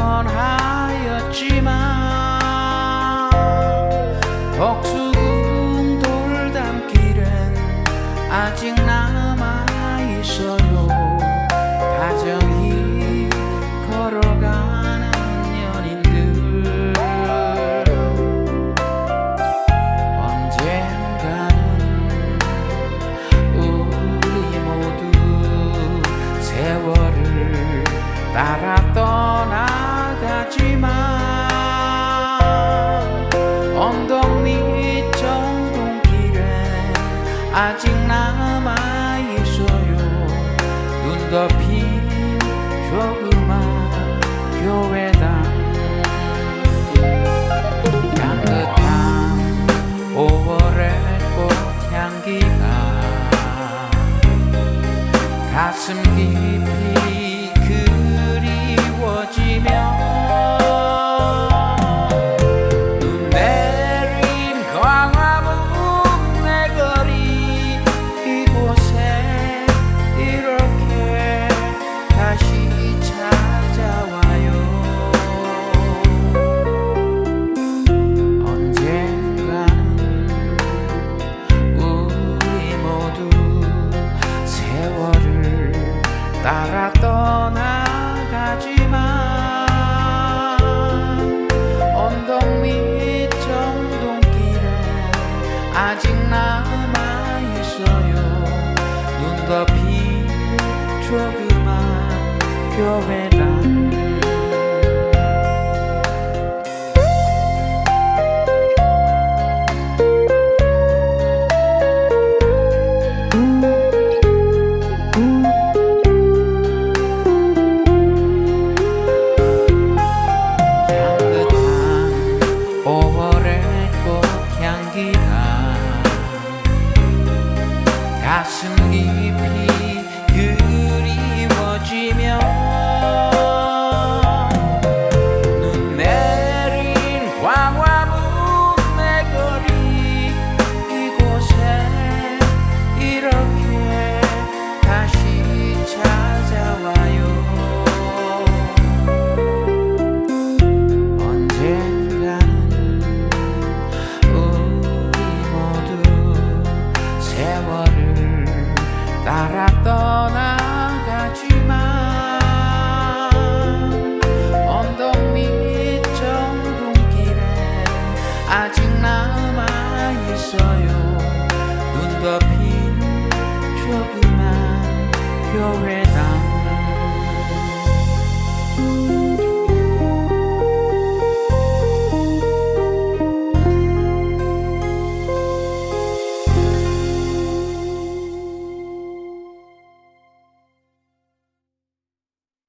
변하였지만 덕수궁 돌담길은 아직 남아 있어요. 다정히 걸어가는 연인들. 언젠가는 우리 모두 세월을 따라 떠나 가지만 언덕 아직 남아 있어요. 눈 덮인 조그만 교회당. 향긋한 5월의 꽃향기가 가슴 깊 따라 떠나가지만 언덕 밑 정동길에 아직 남아 있어요. 눈 덮인 조그만 교회당 가슴 있